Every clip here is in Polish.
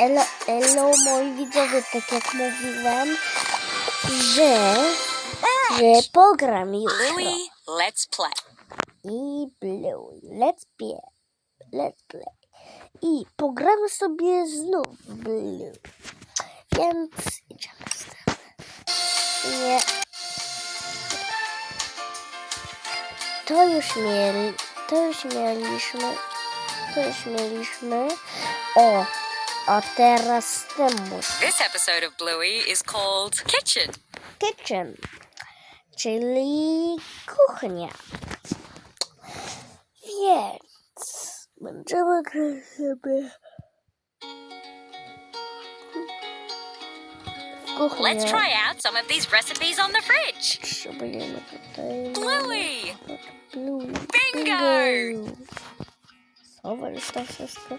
Elo, elo moi widzowie, tak jak mówiłem, że, że pogram jutro. Bluey, let's play. I Blue, let's play, let's play. I pogramy sobie znów Blue. Więc idziemy z tym. Nie. To już mieli, to już mieliśmy, to już mieliśmy. O, a teraz ten. This episode of Bluey is called Kitchen. kitchen, czyli kuchnia. Więc będziemy grać sobie w kuchnię. Let's try out some of these recipes on the fridge. Potrzebujemy tutaj... Bluey! Blue. Bingo! Zobacz to wszystko.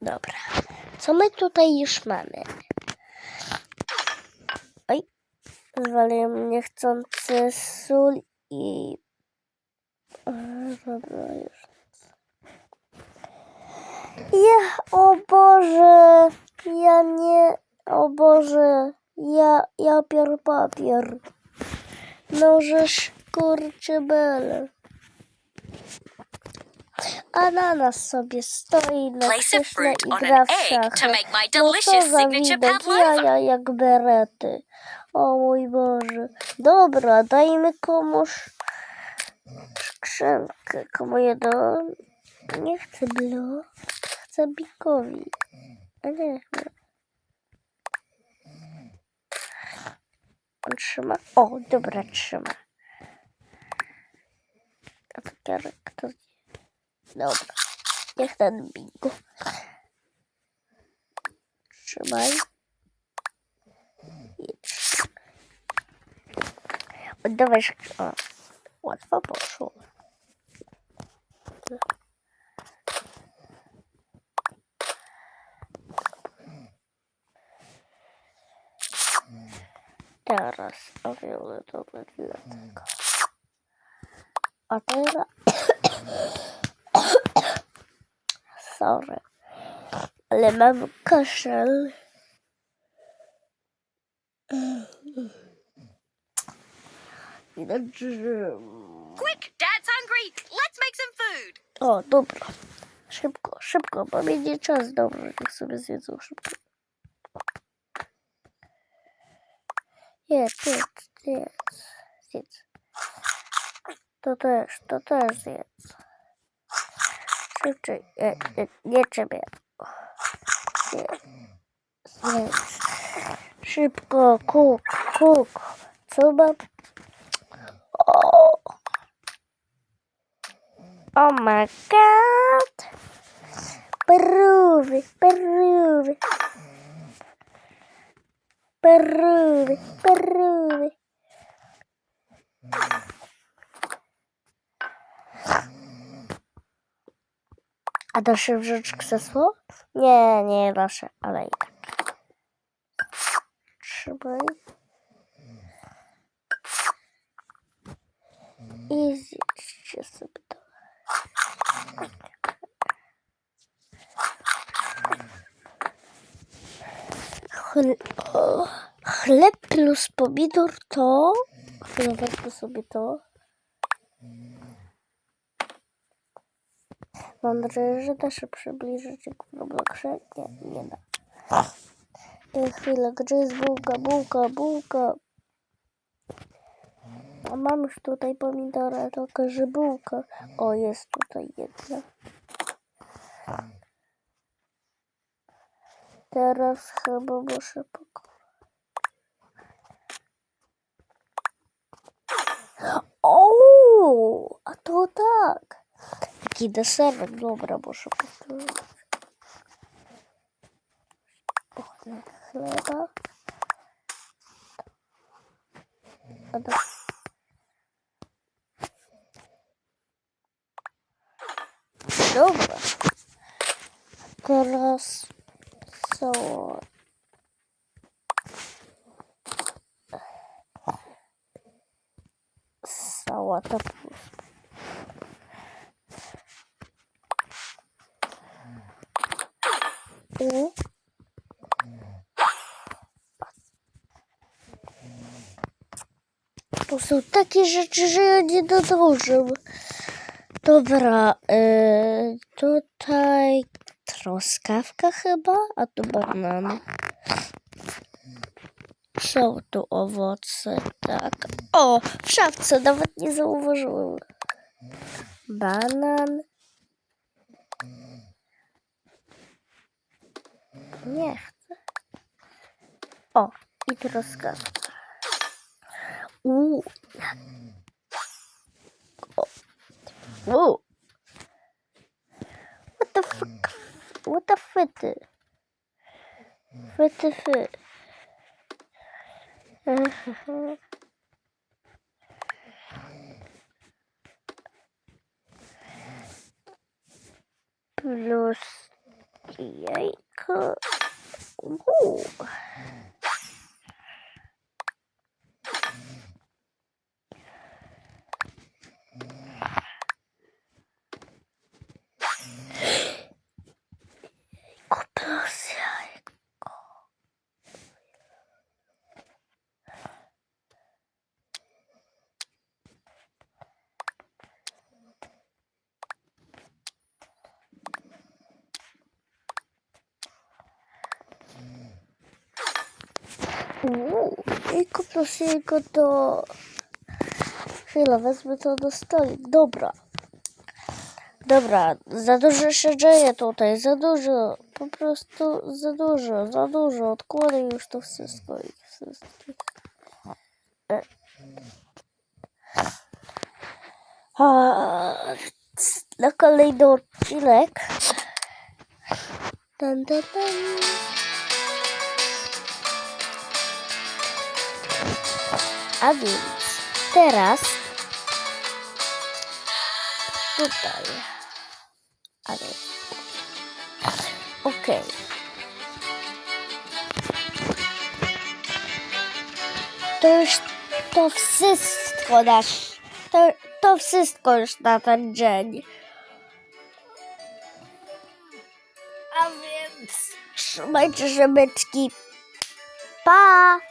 Dobra. Co my tutaj już mamy? Oj. Zwaliłem niechcący sól i... Dobra, już. Ja, o Boże, ja nie, o Boże, ja, ja pier papier. No żeż kurczę bele. Ananas sobie stoi na krześle fruit i on gra an w egg szachy. to make my No co za pavlova. jaja jak berety. O mój Boże. Dobra, dajmy komuś skrzynkę. Komu jedno? Nie chcę Blo. Chcę Bikowi. A nie. On trzyma? O, dobra, trzyma. Второй. Кто Их надо там бінго. Шибай. От давай ж... А, от, попрошувала. Зараз, а віли добре для. А ты? Sorry. Ale mam kaszel. Quick, Dad's hungry. Let's make some food. O, dobra. Szybko, szybko, bo będzie czas. Dobrze, niech sobie zjedzą szybko. Jedz, jedz, jedz. Zjedz. To też, to też zjedz. Szybciej. Nie, nie, nie ciebie. Zjedz. Zjedz. Szybko, kuk, kuk. Co mam? O. Oh my god! Peruwy, peruwy. Peruwy, peruwy. A da się wrzucić krzesło? Nie, nie da ale i tak. Trzymaj. I zjedźcie sobie to. Chleb plus pomidor to... Wezmę sobie to. Mam że da się przybliżyć jak w Robloxie. Nie, nie da. I chwilę, gdzie jest bułka, bułka, bułka? A mam już tutaj pomidora, tylko że bułka. O, jest tutaj jedna. Teraz chyba muszę pokoju. O, a to tak. Taki deserek, dobra, muszę powtórzyć. Ochnek chleba. A do... Dobra. Teraz cała sałata plus. U. To są takie rzeczy, że ja nie nadążę. Dobra, y, tutaj truskawka chyba, a tu banan. Są tu owoce, tak. O, w szafce nawet nie zauważyłem. Banan. Nie chcę. O, i truskawka. Uuu. Uuu. What the fuck? What the fyty? Fyty fy. Plus jajko. Uuu. Jajko plus jajko. Jajko plus jajko to... Chwila, wezmę to do stolik. Dobra. Dobra, za dużo się dzieje tutaj, za dużo, po prostu za dużo, za dużo. Odkładaj już to wszystko i wszystkich. A, Na kolejny odcinek. Dun, dun, dun. A więc teraz tutaj. A więc. Okej. To już to wszystko nasz. To, to wszystko już na ten dzień. A więc trzymajcie żebeczki. Pa!